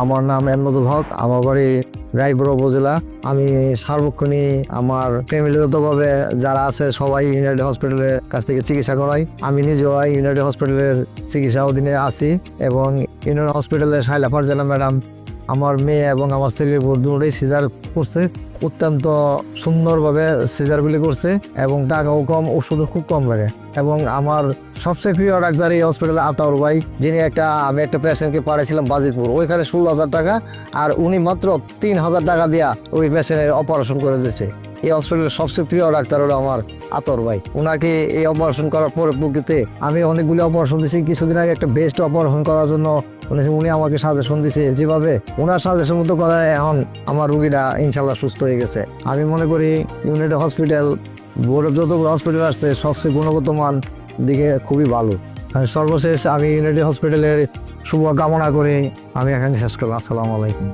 আমার নাম এরমদুল হক আমার বাড়ি রায়পুর উপজেলা। আমি সার্বক্ষণিক আমার ফ্যামিলিগতভাবে যারা আছে সবাই ইউনাইটেড হসপিটালের কাছ থেকে চিকিৎসা করাই। আমি নিজেও ইউনাইটেড হসপিটালের চিকিৎসা অধীনে আছি এবং ইউনাইটেড হসপিটালের শাইলা ফারজানা ম্যাডাম আমার মেয়ে এবং আমার ছেলে দুটোই সিজার করছে। অত্যন্ত সুন্দরভাবে সিজারগুলি করছে এবং টাকাও কম, ওষুধও খুব কম লাগে। এবং আমার সবচেয়ে প্রিয় ডাক্তার এই হসপিটালে আতাউর ভাই, যিনি একটা, আমি একটা পেশেন্টকে পাঠিয়েছিলাম বাজিতপুর। ওইখানে ষোলো হাজার টাকা আর উনি মাত্র তিন হাজার টাকা দিয়া ওই পেশেন্টের অপারেশন করে দিচ্ছে এই হসপিটালের সবচেয়ে প্রিয় ডাক্তার হলো আমার আতর ভাই। ওনাকে এই অপারেশন করার পরে প্রকৃতি আমি অনেকগুলি অপারেশন দিয়েছি। কিছুদিন আগে একটা বেস্ট অপারেশন করার জন্য উনি উনি আমাকে সাজেশন দিছে, যেভাবে ওনার সাজেশন মতো করায় এখন আমার রুগীরা ইনশাল্লাহ সুস্থ হয়ে গেছে। আমি মনে করি ইউনাইটেড হসপিটাল বড় যতগুলো হসপিটাল আসছে, সবচেয়ে গুণগত মান দিকে খুবই ভালো। সর্বশেষ আমি ইউনাইটেড হসপিটালের শুভ কামনা করে। আমি এখানে শেষ করলাম। আসসালামু আলাইকুম।